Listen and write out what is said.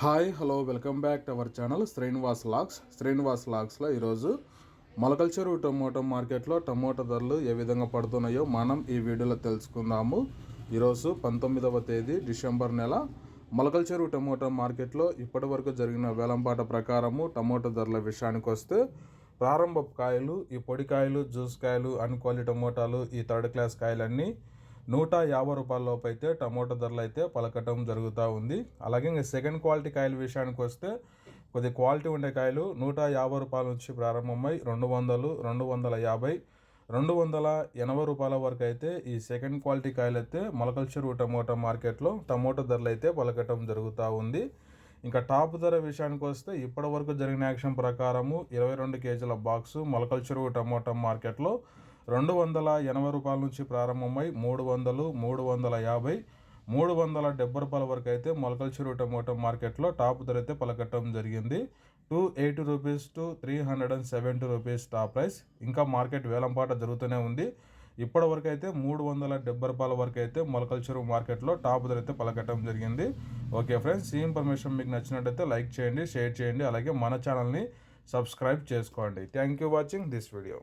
Hi hello welcome back to our channel Srinivas lakhs Srinivas లాక్స్లో ఈరోజు Molakalacheruvu tomato మార్కెట్లో టమోటా ధరలు ఏ విధంగా పడుతున్నాయో మనం ఈ వీడియోలో తెలుసుకుందాము. ఈరోజు పంతొమ్మిదవ తేదీ డిసెంబర్ నెల. మొలకల్చెరు టమోటా మార్కెట్లో ఇప్పటి వరకు జరిగిన వేలంపాట ప్రకారము టమోటా ధరల విషయానికి వస్తే ప్రారంభ కాయలు ఈ పొడి కాయలు జ్యూస్ కాయలు అన్క్వాలి టమోటాలు ఈ థర్డ్ క్లాస్ కాయలన్నీ నూట యాభై రూపాయల లోపు అయితే టమోటా ధరలు అయితే పలకటం జరుగుతూ ఉంది. అలాగే ఇంకా సెకండ్ క్వాలిటీ కాయల విషయానికి వస్తే కొద్ది క్వాలిటీ ఉండే కాయలు నూట యాభై రూపాయల నుంచి ప్రారంభమై రెండు వందలు రెండు వందల యాభై రెండు వందల ఎనభై రూపాయల వరకు అయితే ఈ సెకండ్ క్వాలిటీ కాయలు అయితే మొలకల చెరువు టమోటా మార్కెట్లో టమోటా ధరలు అయితే పలకటం జరుగుతూ ఉంది. ఇంకా టాప్ ధర విషయానికి వస్తే ఇప్పటి వరకు జరిగిన యాక్షన్ ప్రకారము ఇరవై రెండు కేజీల బాక్సు మొలకల చెరువు టమోటా మార్కెట్లో రెండు వందల ఎనభై రూపాయల నుంచి ప్రారంభమై మూడు వందలు మూడు వందల యాభై మూడు వందల డెబ్బై రూపాయల వరకు అయితే మొలకల చెరువు టమోటో మార్కెట్లో టాప్ ధర అయితే పలకట్టడం జరిగింది. Two eighty rupees to three hundred and seventy rupees top price. ఇంకా మార్కెట్ వేలంపాట జరుగుతూనే ఉంది. ఇప్పటి వరకు అయితే మూడు వందల డెబ్బై రూపాయల వరకు అయితే మొలకల చెరువు మార్కెట్లో టాప్ ధర అయితే పలకట్టడం జరిగింది. ఓకే ఫ్రెండ్స్ ఈ ఇన్ఫర్మేషన్ మీకు నచ్చినట్టయితే లైక్ చేయండి షేర్ చేయండి అలాగే మన ఛానల్ని సబ్స్క్రైబ్ చేసుకోండి. Thank you watching this video.